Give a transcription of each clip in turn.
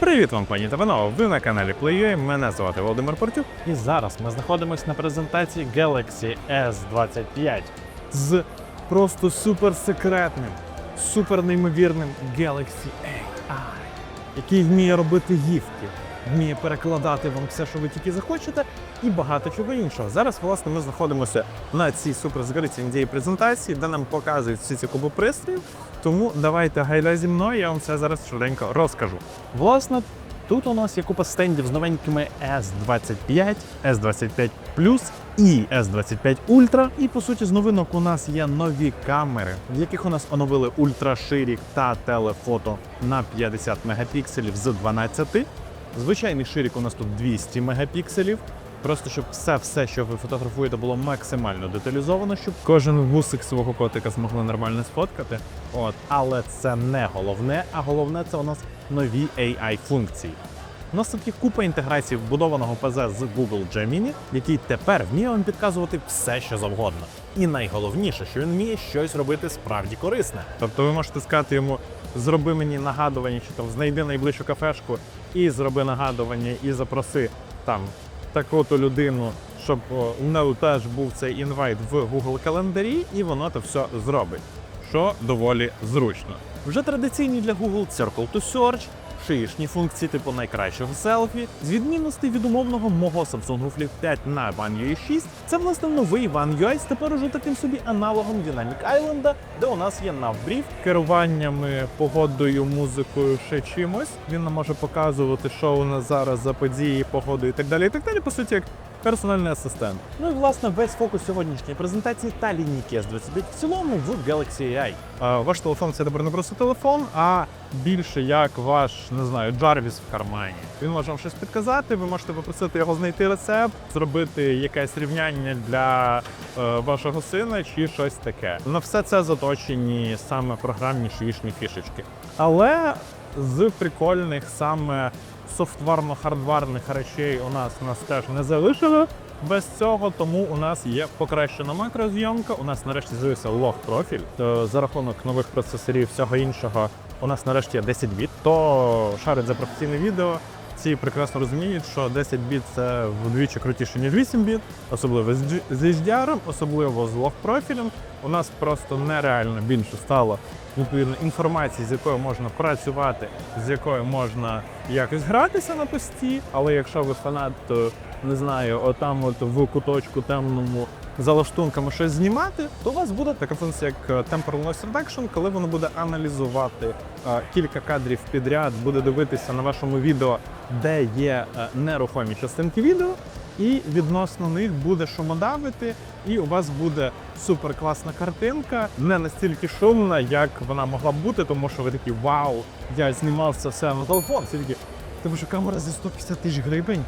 Привіт вам, пані та панове! Ви на каналі PlayUA, мене звати Володимир Портюк. І зараз ми знаходимося на презентації Galaxy S25 з просто суперсекретним, супер неймовірним Galaxy AI, який вміє робити гіфки, вміє перекладати вам все, що ви тільки захочете, і багато чого іншого. Зараз, власне, ми знаходимося на цій суперзакритій NDA презентації, де нам показують всі ці куби пристроїв. Тому давайте гайда зі мною, я вам все зараз швиденько розкажу. Власне, тут у нас є купа стендів з новенькими S25, S25 Plus і S25 Ultra. І по суті, з новинок у нас є нові камери, в яких у нас оновили ультраширік та телефото на 50 мегапікселів з 12. Звичайний ширік у нас тут 200 мегапікселів. Просто щоб все, все, що ви фотографуєте, було максимально деталізовано, щоб Кожен вусик свого котика змогли нормально сфоткати. От, але це не головне, а головне це у нас нові AI функції. У купа інтеграцій вбудованого ПЗ з Google Gemini, який тепер вміє вам підказувати все, що завгодно. І найголовніше, що він вміє щось робити справді корисне. Тобто ви можете сказати йому, зроби мені нагадування, чи там знайди найближчу кафешку і зроби нагадування, і запроси там таку-то людину, щоб у неї теж був цей інвайт в Google календарі, і воно це все зробить. Що доволі зручно. Вже традиційні для Google Circle to Search, шиїшні функції типу найкращого селфі, з відмінностей від умовного мого Samsung Flip 5 на One UI 6, це власне новий One UI з тепер уже таким собі аналогом Dynamic Island, де у нас є навбрів, Керуваннями, погодою, музикою, ще чимось. Він нам може показувати, що у нас зараз за події, погоди і так далі. І так далі, по суті, як персональний асистент. Ну і власне весь фокус сьогоднішньої презентації та лінійки S25 в цілому в Galaxy AI. А, Ваш телефон це тепер не просто телефон, а більше як ваш, не знаю, Джарвіс в кармані. Він може вам щось підказати, ви можете попросити його знайти рецепт, зробити якесь рівняння для е, вашого сина чи щось таке. На все це заточені саме програмні шиїшні фішечки. Але з прикольних саме софтварно-хардварних речей у нас нас теж не залишили. Без цього тому у нас є покращена макрозйомка. У нас нарешті з'явився лог профіль. То за рахунок нових процесорів, всього іншого, у нас нарешті є 10 біт. То шарить за професійне відео. Ці прекрасно розуміють, що 10 біт це вдвічі крутіше, ніж 8 біт, особливо з HDR, особливо з лог профілем. У нас просто нереально більше стало відповідно інформації, з якою можна працювати, з якою можна якось гратися на пості. Але якщо ви фанат, то не знаю, отам, от в куточку темному за лаштунками щось знімати, то у вас буде така функція, як е, Temporal Noise Reduction, коли воно буде аналізувати е, кілька кадрів підряд, буде дивитися на вашому відео, де є е, нерухомі частинки відео, і відносно них буде шумодавити, і у вас буде супер класна картинка, не настільки шумна, як вона могла б бути, тому що ви такі вау, я знімав це все на телефон. Всі такі, тому що камера за 150 тисяч гривень.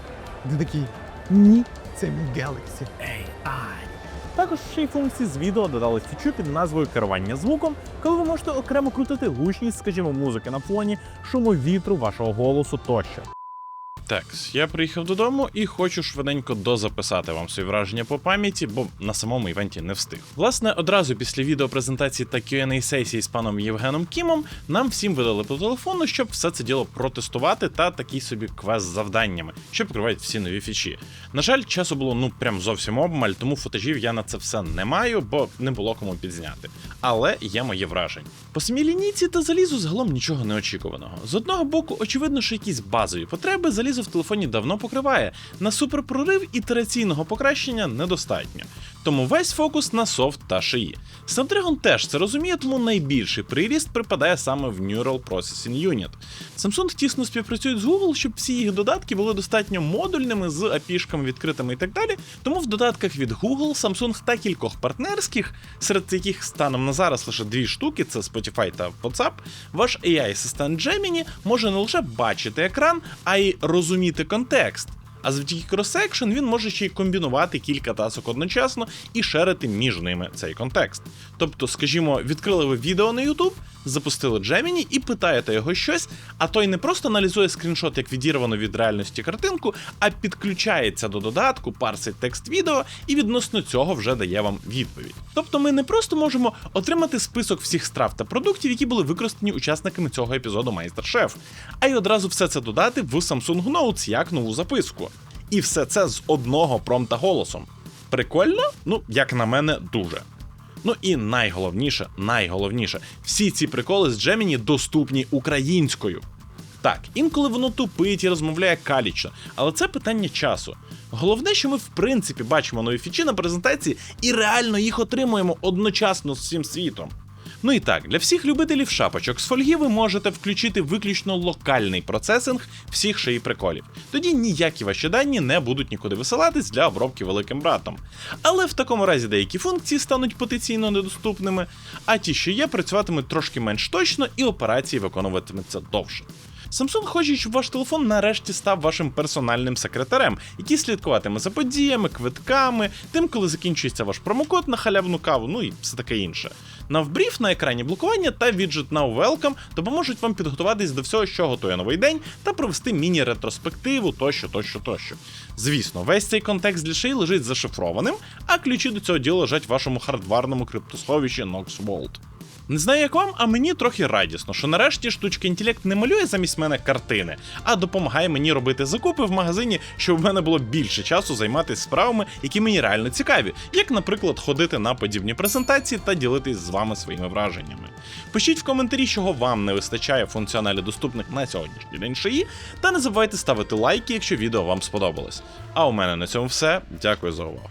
Ти такий ні, це мій Galaxy AI. Також ще й функції з відео додали фічу під назвою керування звуком, коли ви можете окремо крутити гучність, скажімо, музики на фоні, шуму вітру, вашого голосу тощо. Так, я приїхав додому і хочу швиденько дозаписати вам свої враження по пам'яті, бо на самому івенті не встиг. Власне, одразу після відеопрезентації та Q&A сесії з паном Євгеном Кімом нам всім видали по телефону, щоб все це діло протестувати та такий собі квест з завданнями, що покривають всі нові фічі. На жаль, часу було ну прям зовсім обмаль, тому фотажів я на це все не маю, бо не було кому підзняти. Але є моє враження. По самій лінійці та залізу загалом нічого неочікуваного. З одного боку, очевидно, що якісь базові потреби залізо в телефоні давно покриває. На суперпрорив ітераційного покращення недостатньо. Тому весь фокус на софт та шиї. Snapdragon теж це розуміє, тому найбільший приріст припадає саме в Neural Processing Unit. Samsung тісно співпрацює з Google, щоб всі їх додатки були достатньо модульними з API-шками відкритими і так далі. Тому в додатках від Google, Samsung та кількох партнерських, серед яких станом на зараз лише дві штуки: це Spotify та WhatsApp, ваш AI-асистент Gemini може не лише бачити екран, а й розуміти контекст. А завдяки Cross-Action він може ще й комбінувати кілька тасок одночасно і шерити між ними цей контекст. Тобто, скажімо, відкрили ви відео на YouTube, запустили Gemini і питаєте його щось, а той не просто аналізує скріншот як відірвану від реальності картинку, а підключається до додатку, парсить текст відео і відносно цього вже дає вам відповідь. Тобто ми не просто можемо отримати список всіх страв та продуктів, які були використані учасниками цього епізоду Майстер-Шеф, а й одразу все це додати в Samsung Notes як нову записку. І все це з одного промта голосом. Прикольно? Ну, як на мене, дуже. Ну і найголовніше, найголовніше, всі ці приколи з Джеміні доступні українською. Так, інколи воно тупить і розмовляє калічно, але це питання часу. Головне, що ми в принципі бачимо нові фічі на презентації і реально їх отримуємо одночасно з всім світом. Ну і так, для всіх любителів шапочок з фольги ви можете включити виключно локальний процесинг всіх шиї приколів. Тоді ніякі ваші дані не будуть нікуди висилатись для обробки великим братом. Але в такому разі деякі функції стануть потенційно недоступними, а ті, що є, працюватимуть трошки менш точно і операції виконуватимуться довше. Samsung хоче, щоб ваш телефон нарешті став вашим персональним секретарем, який слідкуватиме за подіями, квитками, тим, коли закінчується ваш промокод на халявну каву, ну і все таке інше. Навбрів на екрані блокування та віджит Now Welcome допоможуть вам підготуватись до всього, що готує новий день, та провести міні-ретроспективу тощо, тощо, тощо. Звісно, весь цей контекст шиї лежить зашифрованим, а ключі до цього діла лежать в вашому хардварному криптосховищі Nox Vault. Не знаю, як вам, а мені трохи радісно, що нарешті штучка інтелект не малює замість мене картини, а допомагає мені робити закупи в магазині, щоб в мене було більше часу займатися справами, які мені реально цікаві, як, наприклад, ходити на подібні презентації та ділитись з вами своїми враженнями. Пишіть в коментарі, чого вам не вистачає функціоналі доступних на сьогоднішній день шиї, та не забувайте ставити лайки, якщо відео вам сподобалось. А у мене на цьому все. Дякую за увагу.